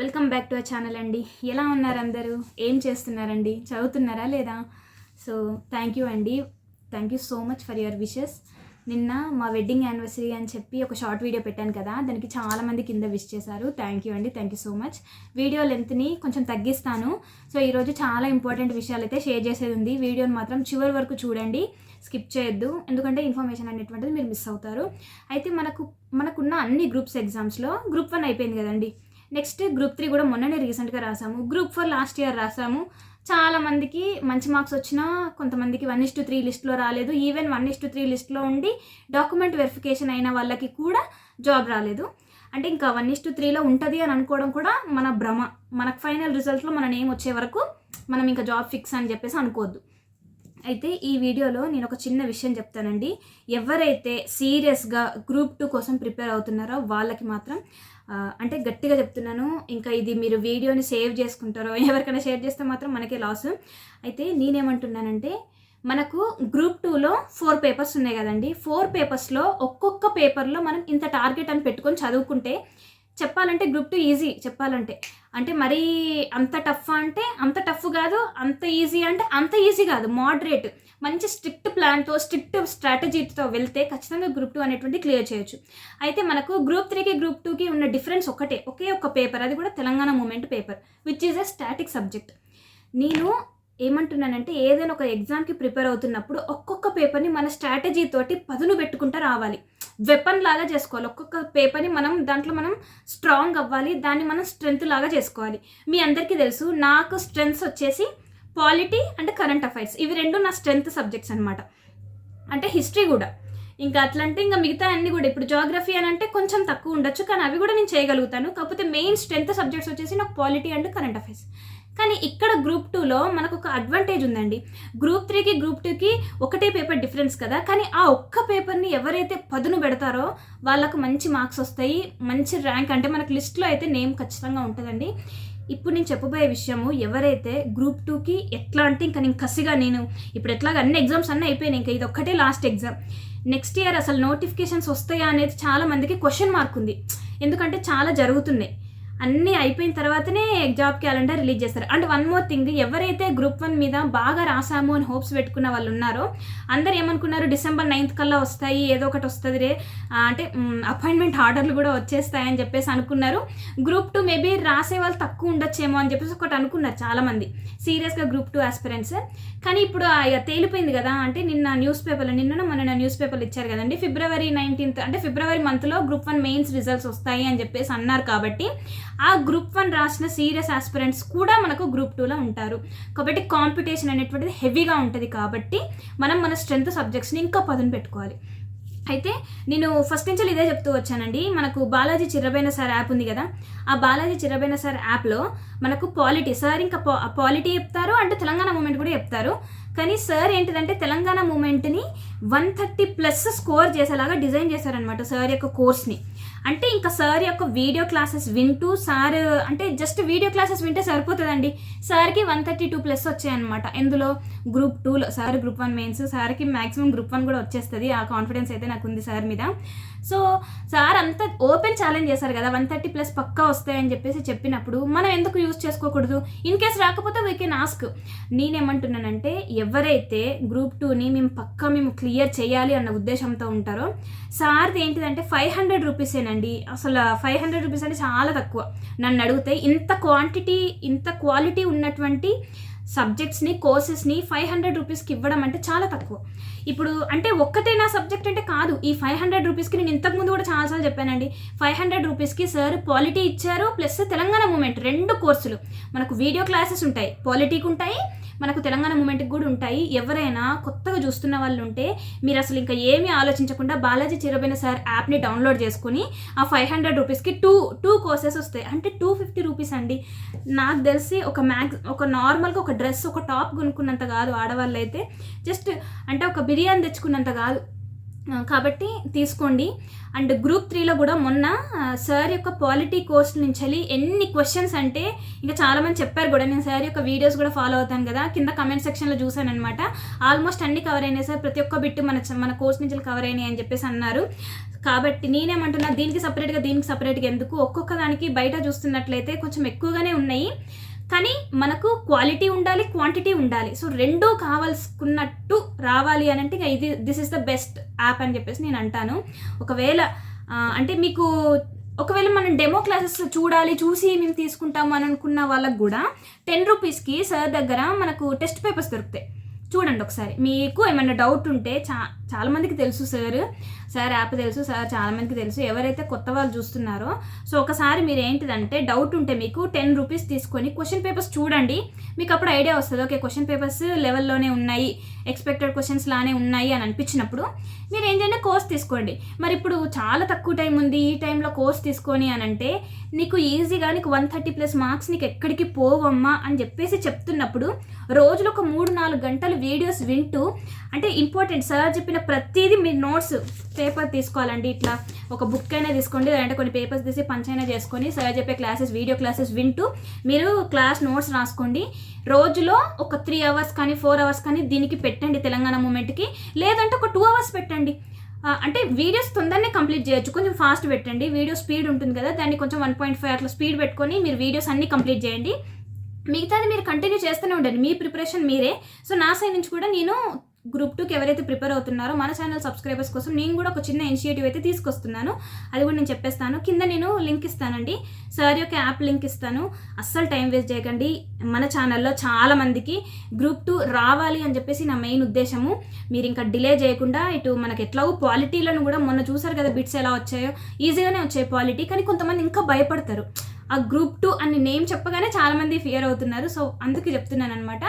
Welcome back to our channel అండి. ఎలా ఉన్నారు అందరూ? ఏం చేస్తున్నారండి? చదువుతున్నారా లేదా? సో థ్యాంక్ యూ అండి. Thank you so much for your wishes నిన్న మా వెడ్డింగ్ యానివర్సరీ అని చెప్పి ఒక షార్ట్ వీడియో పెట్టాను కదా దానికి చాలామంది కింద విష్ చేశారు. థ్యాంక్ యూ అండి. Thank you so much video లెంత్ని కొంచెం తగ్గిస్తాను. సో ఈరోజు చాలా ఇంపార్టెంట్ విషయాలు అయితే షేర్ చేసేది ఉంది. వీడియోని మాత్రం చివరి వరకు చూడండి. స్కిప్ చేయొద్దు. ఎందుకంటే ఇన్ఫర్మేషన్ అనేటువంటిది మీరు మిస్ అవుతారు. అయితే మనకు మనకున్న అన్ని గ్రూప్స్ ఎగ్జామ్స్లో గ్రూప్ వన్ అయిపోయింది కదండి. నెక్స్ట్ గ్రూప్ త్రీ కూడా మొన్ననే రీసెంట్గా రాసాము. గ్రూప్ ఫోర్ లాస్ట్ ఇయర్ రాసాము. చాలా మందికి మంచి మార్క్స్ వచ్చినా కొంతమందికి వన్ ఇస్ టు త్రీ లిస్ట్లో రాలేదు. Even one is two three లిస్ట్లో ఉండి డాక్యుమెంట్ వెరిఫికేషన్ అయిన వాళ్ళకి కూడా జాబ్ రాలేదు. అంటే ఇంకా వన్ ఇస్ టు త్రీలో ఉంటుంది అని అనుకోవడం కూడా మన భ్రమ. మనకు ఫైనల్ రిజల్ట్లో మన నేమ్ వచ్చే వరకు మనం ఇంకా జాబ్ ఫిక్స్ అని చెప్పేసి అనుకోవద్దు. అయితే ఈ వీడియోలో నేను ఒక చిన్న విషయం చెప్తానండి. ఎవరైతే సీరియస్గా గ్రూప్ టూ కోసం ప్రిపేర్ అవుతున్నారో వాళ్ళకి మాత్రం అంటే గట్టిగా చెప్తున్నాను ఇంకా ఇది మీరు వీడియోని సేవ్ చేసుకుంటారో ఎవరికైనా షేర్ చేస్తే మాత్రం మనకే లాస్ అయితే నేనేమంటున్నానంటే మనకు గ్రూప్ టూలో ఫోర్ పేపర్స్ ఉన్నాయి కదండి. ఫోర్ పేపర్స్లో ఒక్కొక్క పేపర్లో మనం ఇంత టార్గెట్ అని పెట్టుకొని చదువుకుంటే చెప్పాలంటే గ్రూప్ టూ ఈజీ చెప్పాలంటే. అంటే మరీ అంత టఫ్ అంటే అంత టఫ్ కాదు అంత ఈజీ అంటే అంత ఈజీ కాదు మోడరేట్ మంచి స్ట్రిక్ట్ ప్లాన్తో స్ట్రిక్ట్ స్ట్రాటజీతో వెళ్తే ఖచ్చితంగా గ్రూప్ టూ అనేటువంటి క్లియర్ చేయొచ్చు. అయితే మనకు గ్రూప్ త్రీకి గ్రూప్ టూకి ఉన్న డిఫరెన్స్ ఒకటే ఒకే ఒక పేపర్ అది కూడా Telangana movement paper which is a static subject నేను ఏమంటున్నానంటే ఏదైనా ఒక ఎగ్జామ్కి ప్రిపేర్ అవుతున్నప్పుడు ఒక్కొక్క పేపర్ని మన స్ట్రాటజీ తోటి పదును పెట్టుకుంటూ రావాలి. వెపన్ లాగా చేసుకోవాలి. ఒక్కొక్క పేపర్ని మనం దాంట్లో మనం స్ట్రాంగ్ అవ్వాలి దాన్ని మనం స్ట్రెంగ్త్ లాగా చేసుకోవాలి. మీ అందరికీ తెలుసు నాకు స్ట్రెంగ్స్ వచ్చేసి పాలిటీ అండ్ కరెంట్ అఫైర్స్ ఇవి రెండు నా స్ట్రెంగ్త్ సబ్జెక్ట్స్ అనమాట అంటే హిస్టరీ కూడా. ఇంకా అట్లంటే ఇంకా మిగతా అన్ని కూడా. ఇప్పుడు జోగ్రఫీ అని అంటే కొంచెం తక్కువ ఉండొచ్చు కానీ అవి కూడా నేను చేయగలుగుతాను. కాకపోతే మెయిన్ స్ట్రెంత్ సబ్జెక్ట్స్ వచ్చేసి నాకు పాలిటీ అండ్ కరెంట్ అఫైర్స్ కానీ ఇక్కడ గ్రూప్ టూలో మనకు ఒక అడ్వాంటేజ్ ఉందండి. గ్రూప్ త్రీకి గ్రూప్ టూకి ఒకటే పేపర్ డిఫరెన్స్ కదా. కానీ ఆ ఒక్క పేపర్ని ఎవరైతే పదును పెడతారో వాళ్ళకు మంచి మార్క్స్ వస్తాయి. మంచి ర్యాంక్ అంటే మనకు లిస్ట్లో అయితే నేమ్ ఖచ్చితంగా ఉంటుందండి. ఇప్పుడు నేను చెప్పబోయే విషయము ఎవరైతే గ్రూప్ టూకి ఎట్లా అంటే ఇంకా నేను కసిగా నేను ఇప్పుడు ఎట్లాగా అన్ని ఎగ్జామ్స్ అన్నీ అయిపోయినాయి. ఇంకా ఇది ఒక్కటే లాస్ట్ ఎగ్జామ్ నెక్స్ట్ ఇయర్ అసలు నోటిఫికేషన్స్ వస్తాయా అనేది చాలా మందికి క్వశ్చన్ మార్క్ ఉంది. ఎందుకంటే చాలా జరుగుతున్నాయి. అన్నీ అయిపోయిన తర్వాతనే జాబ్ క్యాలెండర్ రిలీజ్ చేస్తారు. అండ్ వన్ మోర్ థింగ్ ఎవరైతే గ్రూప్ వన్ మీద బాగా రాసాము అని హోప్స్ పెట్టుకున్న వాళ్ళు ఉన్నారో అందరు ఏమనుకున్నారు? డిసెంబర్ నైన్త్ కల్లా వస్తాయి ఏదో ఒకటి వస్తుంది రే. అంటే అపాయింట్మెంట్ ఆర్డర్లు కూడా వచ్చేస్తాయని చెప్పేసి అనుకున్నారు. గ్రూప్ టూ మేబీ రాసే వాళ్ళు తక్కువ ఉండొచ్చేమో అని చెప్పేసి ఒకటి అనుకున్నారు చాలామంది. సీరియస్గా గ్రూప్ టూ ఆస్పిరెంట్స్ కానీ ఇప్పుడు ఇక తేలిపోయింది కదా. అంటే నిన్న న్యూస్ పేపర్లో నిన్న మన న్యూస్ పేపర్లు ఇచ్చారు కదండి. ఫిబ్రవరి నైన్టీన్త్ అంటే ఫిబ్రవరి మంత్లో గ్రూప్ వన్ మెయిన్స్ రిజల్ట్స్ వస్తాయి అని చెప్పేసి అన్నారు కాబట్టి ఆ గ్రూప్ వన్ రాసిన సీరియస్ ఆస్పిరెంట్స్ కూడా మనకు గ్రూప్ టూలో ఉంటారు. కాబట్టి కాంపిటీషన్ అనేటువంటిది హెవీగా ఉంటుంది కాబట్టి మనం మన స్ట్రెంత్ సబ్జెక్ట్స్ని ఇంకా పదును పెట్టుకోవాలి. అయితే నేను ఫస్ట్ నుంచి ఇదే చెప్తూ వచ్చానండి. మనకు బాలాజీ చిరబైన సార్ యాప్ ఉంది కదా. ఆ బాలాజీ చిరబైన సార్ యాప్లో మనకు పాలిటీ సార్ ఇంకా పాలిటీ చెప్తారు అంటే తెలంగాణ మూమెంట్ కూడా చెప్తారు. కానీ సార్ ఏంటిదంటే తెలంగాణ మూమెంట్ని వన్ థర్టీ ప్లస్ స్కోర్ చేసేలాగా డిజైన్ చేశారనమాట సార్ యొక్క కోర్స్ని. అంటే ఇంకా సార్ యొక్క వీడియో క్లాసెస్ వింటూ సార్ అంటే జస్ట్ వీడియో క్లాసెస్ వింటే సరిపోతుందండి. సార్కి వన్ థర్టీ టూ ప్లస్ వచ్చాయన్నమాట. ఎందులో గ్రూప్ టూలో సార్ గ్రూప్ వన్ మెయిన్స్ సార్కి మ్యాక్సిమం గ్రూప్ వన్ కూడా వచ్చేస్తుంది. ఆ కాన్ఫిడెన్స్ అయితే నాకు ఉంది సార్ మీద. సో సార్ అంతా ఓపెన్ ఛాలెంజ్ చేశారు కదా వన్ థర్టీ ప్లస్ పక్కా వస్తాయని చెప్పేసి చెప్పినప్పుడు మనం ఎందుకు యూజ్ చేసుకోకూడదు? ఇన్ కేస్ రాకపోతే వీ కెన్ ఆస్క్ నేనేమంటున్నానంటే ఎవరైతే గ్రూప్ టూని మేము పక్కా మేము క్లియర్ చేయాలి అన్న ఉద్దేశంతో ఉంటారో సార్ది ఏంటిదంటే ఫైవ్ హండ్రెడ్ రూపీసేనండి అసలు ఫైవ్ హండ్రెడ్ రూపీస్ అంటే చాలా తక్కువ. నన్ను అడిగితే ఇంత క్వాంటిటీ ఇంత క్వాలిటీ ఉన్నటువంటి సబ్జెక్ట్స్ని కోర్సెస్ని ఫైవ్ హండ్రెడ్ రూపీస్కి ఇవ్వడం అంటే చాలా తక్కువ. ఇప్పుడు అంటే ఒక్కటే నా సబ్జెక్ట్ అంటే కాదు. ఈ ఫైవ్ హండ్రెడ్ రూపీస్కి నేను ఇంతకుముందు కూడా చాలాసార్లు చెప్పానండి. ఫైవ్ హండ్రెడ్ రూపీస్కి సార్ పాలిటీ ఇచ్చారు ప్లస్ తెలంగాణ మూమెంట్ రెండు కోర్సులు మనకు వీడియో క్లాసెస్ ఉంటాయి. పాలిటీకి ఉంటాయి మనకు తెలంగాణ మూమెంట్కి కూడా ఉంటాయి. ఎవరైనా కొత్తగా చూస్తున్న వాళ్ళు ఉంటే మీరు అసలు ఇంకా ఏమీ ఆలోచించకుండా బాలాజీ చిరబైన సార్ యాప్ని డౌన్లోడ్ చేసుకుని ఆ ఫైవ్ హండ్రెడ్ రూపీస్కి టూ టూ కోర్సెస్ వస్తాయి. అంటే టూ ఫిఫ్టీ రూపీస్ అండి. నాకు తెలిసి ఒక మ్యాక్స్ ఒక నార్మల్గా ఒక డ్రెస్ ఒక టాప్ కొనుక్కున్నంత కాదు ఆడవాళ్ళు అయితే జస్ట్ అంటే ఒక బిర్యానీ తెచ్చుకున్నంత కాదు. కాబట్టి తీసుకోండి. అండ్ గ్రూప్ త్రీలో కూడా మొన్న సార్ యొక్క పాలిటీ కోర్స్ నుంచి వెళ్ళి ఎన్ని క్వశ్చన్స్ అంటే ఇంకా చాలామంది చెప్పారు కూడా నేను సార్ యొక్క వీడియోస్ కూడా ఫాలో అవుతాను కదా కింద కమెంట్ సెక్షన్లో చూశాను అనమాట ఆల్మోస్ట్ అన్ని కవర్ అయినాయి సార్ ప్రతి ఒక్క బిట్టు మన మన కోర్స్ నుంచి కవర్ అయినాయి అని చెప్పేసి అన్నారు. కాబట్టి నేనేమంటున్నా దీనికి సపరేట్గా దీనికి సపరేట్గా ఎందుకు? ఒక్కొక్క దానికి బయట చూస్తున్నట్లయితే కొంచెం ఎక్కువగానే ఉన్నాయి. కానీ మనకు క్వాలిటీ ఉండాలి క్వాంటిటీ ఉండాలి. సో రెండూ కావాల్సుకున్నట్టు రావాలి అని అంటే ఇది this is the best app అని చెప్పేసి నేను అంటాను. ఒకవేళ అంటే మీకు ఒకవేళ మనం డెమో క్లాసెస్ చూడాలి చూసి మేము తీసుకుంటాము అని అనుకున్న వాళ్ళకు కూడా టెన్ రూపీస్కి సార్ దగ్గర మనకు టెస్ట్ పేపర్స్ దొరుకుతాయి. చూడండి ఒకసారి. మీకు ఏమైనా డౌట్ ఉంటే చా చాలామందికి తెలుసు సార్ సార్ యాప్ తెలుసు సార్ చాలా మందికి తెలుసు. ఎవరైతే కొత్త వాళ్ళు చూస్తున్నారో సో ఒకసారి మీరు ఏంటిదంటే డౌట్ ఉంటే మీకు టెన్ రూపీస్ తీసుకొని క్వశ్చన్ పేపర్స్ చూడండి. మీకు అప్పుడు ఐడియా వస్తుంది. ఓకే క్వశ్చన్ పేపర్స్ లెవెల్లోనే ఉన్నాయి ఎక్స్పెక్టెడ్ క్వశ్చన్స్ లానే ఉన్నాయి అని అనిపించినప్పుడు మీరు ఏంటంటే కోర్స్ తీసుకోండి. మరి ఇప్పుడు చాలా తక్కువ టైం ఉంది ఈ టైంలో కోర్స్ తీసుకొని అని అంటే నీకు ఈజీగా నీకు వన్ థర్టీ ప్లస్ మార్క్స్ నీకు ఎక్కడికి పోవమ్మా అని చెప్పేసి చెప్తున్నప్పుడు రోజులు ఒక మూడు నాలుగు గంటలు వీడియోస్ వింటూ అంటే ఇంపార్టెంట్ సార్ చెప్పిన ప్రతిదీ మీ నోట్స్ పేపర్ తీసుకోవాలండి ఇట్లా. ఒక బుక్ అయినా తీసుకోండి లేదంటే కొన్ని పేపర్స్ తీసి పంచ్ అయినా చేసుకొని సరే చెప్పే క్లాసెస్ వీడియో క్లాసెస్ వింటూ మీరు క్లాస్ నోట్స్ రాసుకోండి. రోజులో ఒక త్రీ అవర్స్ కానీ ఫోర్ అవర్స్ కానీ దీనికి పెట్టండి తెలంగాణ మూమెంట్కి. లేదంటే ఒక టూ అవర్స్ పెట్టండి. అంటే వీడియోస్ తొందరనే కంప్లీట్ చేయొచ్చు. కొంచెం ఫాస్ట్ పెట్టండి. వీడియో స్పీడ్ ఉంటుంది కదా దాన్ని కొంచెం వన్ పాయింట్ ఫైవ్ అట్లా స్పీడ్ పెట్టుకొని మీరు వీడియోస్ అన్ని కంప్లీట్ చేయండి. మిగతాది మీరు కంటిన్యూ చేస్తూనే ఉండండి. మీ ప్రిపరేషన్ మీరే. సో నా సైడ్ నుంచి కూడా నేను గ్రూప్ టూకి ఎవరైతే ప్రిపేర్ అవుతున్నారో మన ఛానల్ సబ్స్క్రైబర్స్ కోసం నేను కూడా ఒక చిన్న ఇనిషియేటివ్ అయితే తీసుకొస్తున్నాను. అది కూడా నేను చెప్పేస్తాను. కింద నేను లింక్ ఇస్తానండి. సార్ యొక్క యాప్ లింక్ ఇస్తాను. అస్సలు టైం వేస్ట్ చేయకండి. మన ఛానల్లో చాలా మందికి గ్రూప్ టూ రావాలి అని చెప్పేసి నా మెయిన్ ఉద్దేశము. మీరు ఇంకా డిలే చేయకుండా ఇటు మనకి ఎట్లాగో క్వాలిటీలను కూడా మొన్న చూసారు కదా బిట్స్ ఎలా వచ్చాయో. ఈజీగానే వచ్చాయి క్వాలిటీ. కానీ కొంతమంది ఇంకా భయపడతారు. ఆ గ్రూప్ టూ అని నేమ్ చెప్పగానే చాలామంది ఫియర్ అవుతున్నారు. సో అందుకే చెప్తున్నాను అనమాట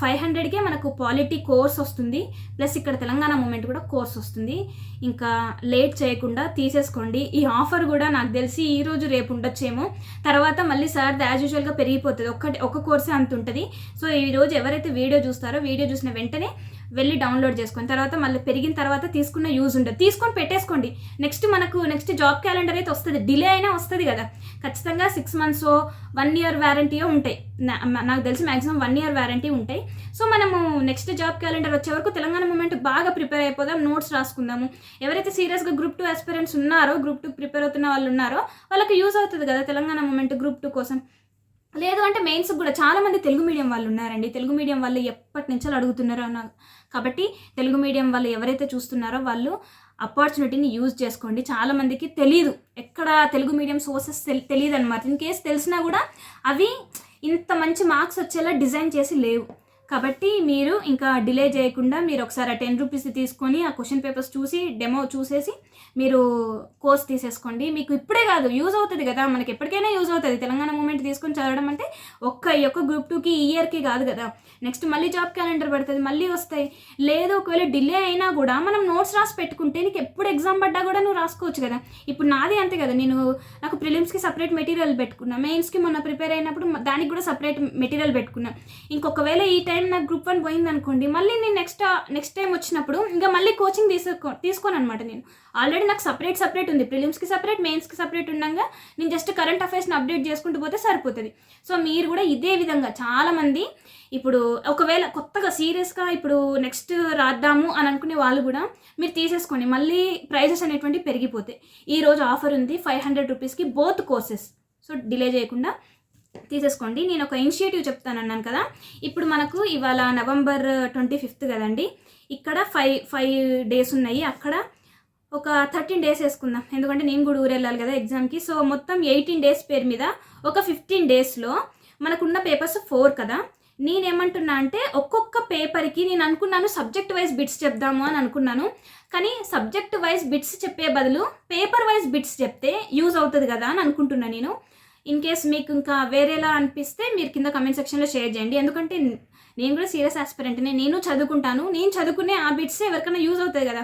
ఫైవ్ హండ్రెడ్కే మనకు పాలిటీ కోర్స్ వస్తుంది. ప్లస్ ఇక్కడ తెలంగాణ మూమెంట్ కూడా కోర్స్ వస్తుంది. ఇంకా లేట్ చేయకుండా తీసేసుకోండి. ఈ ఆఫర్ కూడా నాకు తెలిసి ఈ రోజు రేపు ఉండొచ్చేమో. తర్వాత మళ్ళీ సార్ యాజ్ యూజువల్గా పెరిగిపోతుంది. ఒక్కటి ఒక కోర్సే అంత ఉంటుంది. సో ఈ రోజు ఎవరైతే వీడియో చూస్తారో వీడియో చూసిన వెంటనే వెళ్ళి డౌన్లోడ్ చేసుకొని తర్వాత మళ్ళీ పెరిగిన తర్వాత తీసుకున్న యూజ్ ఉండదు. తీసుకొని పెట్టేసుకోండి. నెక్స్ట్ మనకు నెక్స్ట్ జాబ్ క్యాలెండర్ అయితే వస్తుంది. డిలే అయినా వస్తుంది కదా. ఖచ్చితంగా సిక్స్ మంత్స్ వన్ ఇయర్ వ్యారంటీయో ఉంటాయి. నాకు తెలిసి మ్యాక్సిమం వన్ ఇయర్ వ్యారంటీ ఉంటాయి. సో మనము నెక్స్ట్ జాబ్ క్యాలెండర్ వచ్చే వరకు తెలంగాణ మూమెంట్ బాగా ప్రిపేర్ అయిపోదాం నోట్స్ రాసుకుందాము. ఎవరైతే సీరియస్గా గ్రూప్ టూ ఆస్పిరెంట్స్ ఉన్నారో గ్రూప్ టూ ప్రిపేర్ అవుతున్న వాళ్ళు ఉన్నారో వాళ్ళకి యూజ్ అవుతుంది కదా తెలంగాణ మూమెంట్ గ్రూప్ టూ కోసం. లేదు అంటే మెయిన్స్ కూడా చాలామంది తెలుగు మీడియం వాళ్ళు ఉన్నారండి. తెలుగు మీడియం వాళ్ళు ఎప్పటి నుంచో అడుగుతున్నారో అన్న కాబట్టి తెలుగు మీడియం వాళ్ళు ఎవరైతే చూస్తున్నారో వాళ్ళు ఆపర్చునిటీని యూజ్ చేసుకోండి. చాలామందికి తెలియదు ఎక్కడ తెలుగు మీడియం సోర్సెస్ తెలియదు అనమాట ఇన్ కేస్ తెలిసినా కూడా అవి ఇంత మంచి మార్క్స్ వచ్చేలా డిజైన్ చేసి లేవు. కాబట్టి మీరు ఇంకా డిలే చేయకుండా మీరు ఒకసారి ఆ టెన్ రూపీస్ తీసుకొని ఆ క్వశ్చన్ పేపర్స్ చూసి డెమో చూసేసి మీరు కోర్స్ తీసేసుకోండి. మీకు ఇప్పుడే కాదు యూజ్ అవుతుంది కదా. మనకి ఎప్పటికైనా యూజ్ అవుతుంది. తెలంగాణ మూమెంట్ తీసుకొని చదవడం అంటే ఒక్క ఈ యొక్క గ్రూప్ టూకి ఈ ఇయర్కి కాదు కదా. నెక్స్ట్ మళ్ళీ జాబ్ క్యాలెండర్ పడుతుంది మళ్ళీ వస్తాయి. లేదు ఒకవేళ డిలే అయినా కూడా మనం నోట్స్ రాసి పెట్టుకుంటే నీకు ఎప్పుడు ఎగ్జామ్ పడ్డా కూడా నువ్వు రాసుకోవచ్చు కదా. ఇప్పుడు నాది అంతే కదా. నేను నాకు ప్రిలిమ్స్కి సపరేట్ మెటీరియల్ పెట్టుకున్నా. మెయిన్స్కి మొన్న ప్రిపేర్ అయినప్పుడు దానికి కూడా సపరేట్ మెటీరియల్ పెట్టుకున్నా. ఇంకొకవేళ ఈ టైం నాకు గ్రూప్ వన్ పోయింది అనుకోండి మళ్ళీ నేను నెక్స్ట్ నెక్స్ట్ టైం వచ్చినప్పుడు ఇంకా మళ్ళీ కోచింగ్ తీసుకో తీసుకోను అనమాట నేను. ఆల్రెడీ నాకు సపరేట్ సపరేట్ ఉంది. ప్రిలిమ్స్కి సపరేట్ మెయిన్స్కి సపరేట్ ఉండగా నేను జస్ట్ కరెంట్ అఫైర్స్ని అప్డేట్ చేసుకుంటూ పోతే సరిపోతుంది. సో మీరు కూడా ఇదే విధంగా చాలామంది ఇప్పుడు ఒకవేళ కొత్తగా సీరియస్గా ఇప్పుడు నెక్స్ట్ రాద్దాము అని అనుకునే వాళ్ళు కూడా మీరు తీసేసుకోండి. మళ్ళీ ప్రైజెస్ అనేటువంటి పెరిగిపోతాయి. ఈ రోజు ఆఫర్ ఉంది ఫైవ్ హండ్రెడ్ రూపీస్కి బోత్ కోర్సెస్ సో డిలే చేయకుండా తీసేసుకోండి. నేను ఒక ఇనిషియేటివ్ చెప్తాను అన్నాను కదా. ఇప్పుడు మనకు ఇవాళ నవంబర్ ట్వంటీ ఫిఫ్త్ కదండి. ఇక్కడ ఫైవ్ ఫైవ్ డేస్ ఉన్నాయి. అక్కడ ఒక థర్టీన్ డేస్ వేసుకుందాం. ఎందుకంటే నేను కూడా ఊరు వెళ్ళాలి కదా ఎగ్జామ్కి. సో మొత్తం ఎయిటీన్ డేస్ పేరు మీద ఒక ఫిఫ్టీన్ డేస్లో మనకున్న పేపర్స్ ఫోర్ కదా. నేనేమంటున్నా అంటే ఒక్కొక్క పేపర్కి నేను అనుకున్నాను సబ్జెక్ట్ వైజ్ బిట్స్ చెప్దాము అని అనుకున్నాను. కానీ సబ్జెక్ట్ వైజ్ బిట్స్ చెప్పే బదులు పేపర్ వైజ్ బిట్స్ చెప్తే యూజ్ అవుతుంది కదా అని అనుకుంటున్నాను నేను. ఇన్ కేస్ మీకు ఇంకా వేరేలా అనిపిస్తే మీరు కింద కమెంట్ సెక్షన్లో షేర్ చేయండి. ఎందుకంటే నేను కూడా సీరియస్ ఆస్పిరెంట్నే నేను చదువుకుంటాను. నేను చదువుకునే ఆ బిట్స్ ఎవరికైనా యూజ్ అవుతాయి కదా.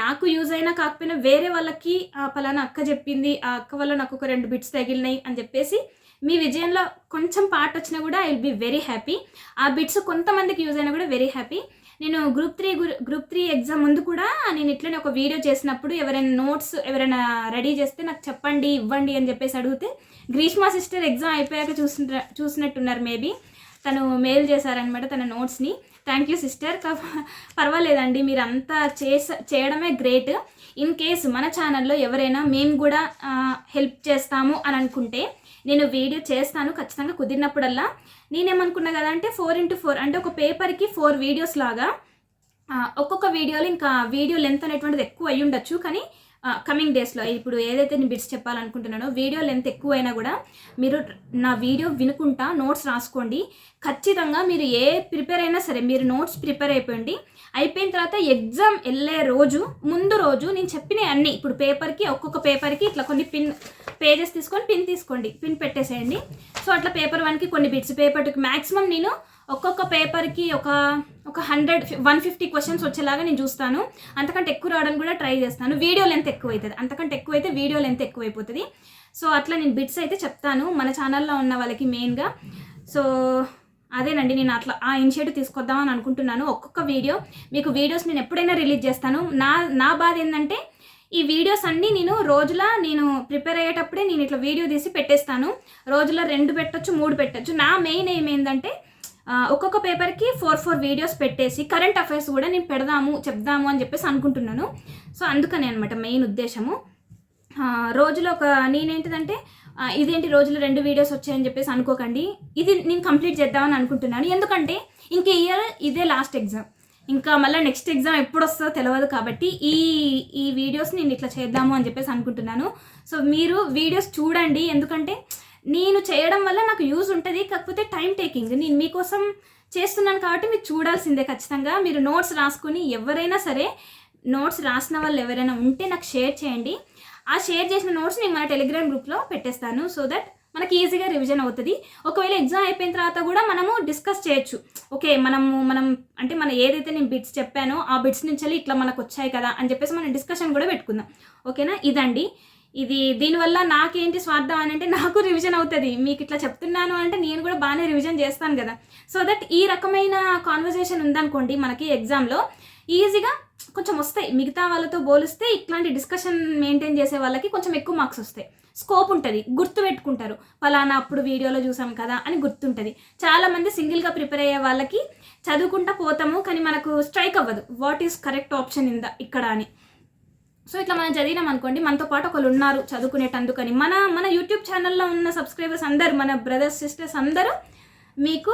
నాకు యూజ్ అయినా కాకపోయినా వేరే వాళ్ళకి ఆ పలానా అక్క చెప్పింది ఆ అక్క వల్ల నాకు ఒక రెండు బిట్స్ తగిలినాయి అని చెప్పేసి మీ విజయంలో కొంచెం పాట వచ్చినా కూడా I will be very happy ఆ బిట్స్ కొంతమందికి యూజ్ అయినా కూడా వెరీ హ్యాపీ నేను group three group three exam ముందు కూడా నేను ఇట్లనే ఒక వీడియో చేసినప్పుడు ఎవరైనా నోట్స్ ఎవరైనా రెడీ చేస్తే నాకు చెప్పండి ఇవ్వండి అని చెప్పేసి అడిగితే గ్రీష్మా సిస్టర్ ఎగ్జామ్ అయిపోయాక చూసిన చూసినట్టున్నారు మేబీ తను మెయిల్ చేశారనమాట తన నోట్స్ని థ్యాంక్ యూ సిస్టర్ పర్వాలేదండి మీరు అంతా చేస చేయడమే గ్రేట్ ఇన్ కేస్ మన ఛానల్లో ఎవరైనా మేము కూడా హెల్ప్ చేస్తాము అని అనుకుంటే నేను వీడియో చేస్తాను ఖచ్చితంగా కుదిరినప్పుడల్లా. నేనేమనుకున్నా కదా అంటే ఫోర్ ఇంటూ ఫోర్ అంటే ఒక పేపర్కి ఫోర్ వీడియోస్ లాగా. ఒక్కొక్క వీడియోలో ఇంకా వీడియో లెంత్ అనేటువంటిది ఎక్కువ అయి ఉండొచ్చు కానీ కమింగ్ డేస్లో ఇప్పుడు ఏదైతే నేను బిట్స్ చెప్పాలనుకుంటున్నానో వీడియో లెంత్ ఎక్కువైనా కూడా మీరు నా వీడియో వినుకుంటా నోట్స్ రాసుకోండి. ఖచ్చితంగా మీరు ఏ ప్రిపేర్ అయినా సరే మీరు నోట్స్ ప్రిపేర్ అయిపోయింది అయిపోయిన తర్వాత ఎగ్జామ్ వెళ్ళే రోజు ముందు రోజు నేను చెప్పిన అన్ని. ఇప్పుడు పేపర్కి ఒక్కొక్క పేపర్కి ఇట్లా కొన్ని పిన్ పేజెస్ తీసుకొని పిన్ తీసుకోండి. పిన్ పెట్టేసేయండి. సో అట్లా పేపర్ వన్కి కొన్ని బిట్స్ పేపర్ టూకి మ్యాక్సిమం నేను ఒక్కొక్క పేపర్కి ఒక ఒక హండ్రెడ్ వన్ ఫిఫ్టీ క్వశ్చన్స్ వచ్చేలాగా నేను చూస్తాను. అంతకంటే ఎక్కువ రావడానికి కూడా ట్రై చేస్తాను. వీడియో లెంత్ ఎక్కువ అవుతుంది అంతకంటే ఎక్కువ అయితే వీడియో లెంత్ ఎక్కువ అయిపోతుంది సో అట్లా నేను బిట్స్ అయితే చెప్తాను. మన ఛానల్లో ఉన్న వాళ్ళకి మెయిన్గా సో అదేనండి నేను అట్లా ఆ ఇనిషియేటివ్ తీసుకొద్దామని అనుకుంటున్నాను. ఒక్కొక్క వీడియో మీకు వీడియోస్ నేను ఎప్పుడైనా రిలీజ్ చేస్తాను. నా నా బాధ ఏంటంటే ఈ వీడియోస్ అన్నీ నేను రోజుల నేను ప్రిపేర్ అయ్యేటప్పుడే నేను ఇట్లా వీడియో తీసి పెట్టేస్తాను. రోజులో రెండు పెట్టొచ్చు మూడు పెట్టొచ్చు. నా మెయిన్ ఏం ఏంటంటే ఒక్కొక్క పేపర్కి ఫోర్ ఫోర్ వీడియోస్ పెట్టేసి కరెంట్ అఫైర్స్ కూడా నేను పెడదాము చెప్దాము అని చెప్పేసి అనుకుంటున్నాను. సో అందుకనే అనమాట మెయిన్ ఉద్దేశము. రోజులో ఒక నేనేంటిదంటే ఇదేంటి రోజులో రెండు వీడియోస్ వచ్చాయని చెప్పేసి అనుకోకండి. ఇది నేను కంప్లీట్ చేద్దామని అనుకుంటున్నాను. ఎందుకంటే ఇంక ఇయర్ ఇదే లాస్ట్ ఎగ్జామ్ ఇంకా మళ్ళీ నెక్స్ట్ ఎగ్జామ్ ఎప్పుడు వస్తుందో తెలియదు కాబట్టి ఈ ఈ వీడియోస్ నేను ఇట్లా చేద్దాము అని చెప్పేసి అనుకుంటున్నాను. సో మీరు వీడియోస్ చూడండి. ఎందుకంటే నేను చేయడం వల్ల నాకు యూజ్ ఉంటుంది. కాకపోతే టైం టేకింగ్ నేను మీకోసం చేస్తున్నాను కాబట్టి మీరు చూడాల్సిందే ఖచ్చితంగా. మీరు నోట్స్ రాసుకొని ఎవరైనా సరే నోట్స్ రాసిన వాళ్ళు ఎవరైనా ఉంటే నాకు షేర్ చేయండి. ఆ షేర్ చేసిన నోట్స్ నేను మన టెలిగ్రామ్ గ్రూప్లో పెట్టేస్తాను సో దట్ మనకి ఈజీగా రివిజన్ అవుతుంది. ఒకవేళ ఎగ్జామ్ అయిపోయిన తర్వాత కూడా మనము డిస్కస్ చేయొచ్చు. ఓకే మనము మనం అంటే మనం ఏదైతే నేను బిట్స్ చెప్పానో ఆ బిట్స్ నుంచి వెళ్ళి ఇట్లా మనకు వచ్చాయి కదా అని చెప్పేసి మనం డిస్కషన్ కూడా పెట్టుకుందాం. ఓకేనా ఇదండి. ఇది దీనివల్ల నాకేంటి స్వార్థం అని అంటే నాకు రివిజన్ అవుతుంది. మీకు ఇట్లా చెప్తున్నాను అంటే నేను కూడా బాగానే రివిజన్ చేస్తాను కదా. సో దట్ ఈ రకమైన కాన్వర్జేషన్ ఉందనుకోండి మనకి ఎగ్జామ్లో ఈజీగా కొంచెం వస్తాయి. మిగతా వాళ్ళతో పోలిస్తే ఇట్లాంటి డిస్కషన్ మెయింటైన్ చేసే వాళ్ళకి కొంచెం ఎక్కువ మార్క్స్ వస్తాయి. స్కోప్ ఉంటుంది. గుర్తు పెట్టుకుంటారు. ఫలానా అప్పుడు వీడియోలో చూసాం కదా అని గుర్తుంటుంది. చాలామంది సింగిల్గా ప్రిపేర్ అయ్యే వాళ్ళకి చదువుకుంటా పోతాము కానీ మనకు స్ట్రైక్ అవ్వదు. What is correct option in the ఇక్కడ అని. సో ఇట్లా మనం చదివినాం అనుకోండి మనతో పాటు ఒకళ్ళు ఉన్నారు చదువుకునేటందుకని. మన మన యూట్యూబ్ ఛానల్లో ఉన్న సబ్స్క్రైబర్స్ అందరు మన బ్రదర్స్ సిస్టర్స్ అందరూ మీకు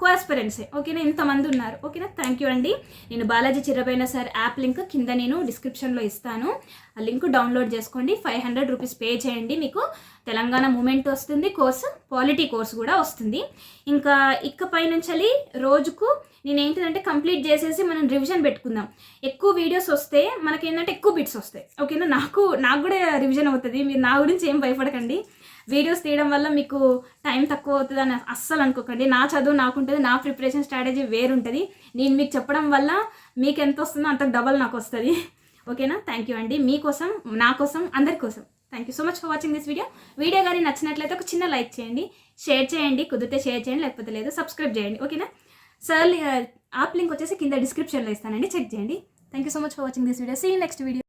కోఆస్పరెంట్సే ఓకేనా? ఇంతమంది ఉన్నారు. ఓకేనా? థ్యాంక్ యూ అండి. నేను Balaji Chirabaina sir app link కింద నేను డిస్క్రిప్షన్లో ఇస్తాను. ఆ లింక్ డౌన్లోడ్ చేసుకోండి. ఫైవ్ హండ్రెడ్ రూపీస్ పే చేయండి మీకు. తెలంగాణ మూమెంట్ వస్తుంది. కోర్సు పాలిటీ కోర్స్ కూడా వస్తుంది. ఇంకా ఇకపై నుంచి రోజుకు నేను ఏంటిదంటే కంప్లీట్ చేసేసి మనం రివిజన్ పెట్టుకుందాం. ఎక్కువ వీడియోస్ వస్తే మనకి ఏంటంటే ఎక్కువ బిట్స్ వస్తాయి. ఓకేనా? నాకు నాకు కూడా రివిజన్ అవుతుంది. మీరు నా గురించి ఏం భయపడకండి. వీడియోస్ తీయడం వల్ల మీకు టైం తక్కువ అవుతుంది అని అస్సలు అనుకోకండి. నా చదువు నాకుంటుంది నా ప్రిపరేషన్ స్ట్రాటజీ వేరుంటుంది. నేను మీకు చెప్పడం వల్ల మీకు ఎంత వస్తుందో అంత డబల్ నాకు వస్తుంది. ఓకేనా? థ్యాంక్ యూ అండి. మీకోసం నా కోసం అందరి కోసం. Thank you so much for watching this video video కానీ నచ్చినట్లయితే ఒక చిన్న లైక్ చేయండి. షేర్ చేయండి. కుదిరితే షేర్ చేయండి లేకపోతే లేదు సబ్స్క్రైబ్ చేయండి. ఓకేనా? సార్ యాప్ లింక్ వచ్చేసి కింద డిస్క్రిప్షన్లో ఇస్తానండి. చెక్ చేయండి. Thank you so much for watching this video see next video